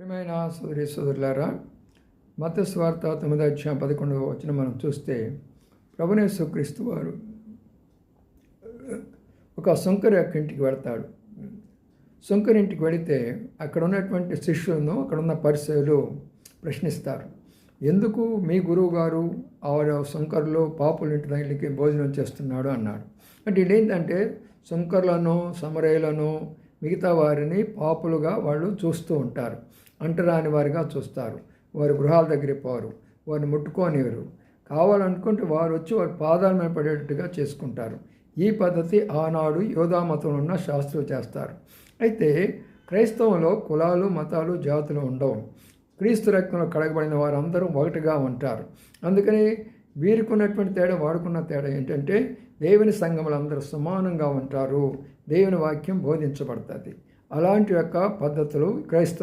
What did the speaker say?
ప్రియమైన సోదరి సోదరులారా మత స్వార్థ తొమ్మిదో అధ్యాయం పదకొండవ వచ్చిన మనం చూస్తే ప్రభునేశ్వక్రీస్తు వారు ఒక శంకర్ యొక్క ఇంటికి వెళ్తాడు. శంకర్ ఇంటికి వెళితే అక్కడ ఉన్నటువంటి శిష్యులను అక్కడ ఉన్న ప్రశ్నిస్తారు. ఎందుకు మీ గురువు గారు ఆవిడ శంకర్లో పాపులు ఇంటి దగ్గరికి భోజనం చేస్తున్నాడు అన్నాడు. అంటే ఇదేంటంటే శంకర్లను సమరయులను మిగతా వారిని పాపులుగా వాళ్ళు చూస్తూ ఉంటారు. అంటరాని వారిగా చూస్తారు. వారి గృహాల దగ్గరికి పోరు. వారిని ముట్టుకోనివ్వరు. కావాలనుకుంటే వారు వచ్చి వారి పాదాల మీద పడేటట్టుగా చేసుకుంటారు. ఈ పద్ధతి ఆనాడు యోధా మతంలో ఉన్న శాస్త్రులు చేస్తారు. అయితే క్రైస్తవంలో కులాలు మతాలు జాతులు ఉండవు. క్రీస్తు రక్తంలో కడగబడిన వారందరూ ఒకటిగా ఉంటారు. అందుకని వీరికున్నటువంటి తేడా వాడుకున్న తేడా ఏంటంటే దేవుని సంఘములు అందరూ సమానంగా ఉంటారు. దేవుని వాక్యం బోధించబడుతుంది. అలాంటి యొక్క పద్ధతులు క్రైస్తవ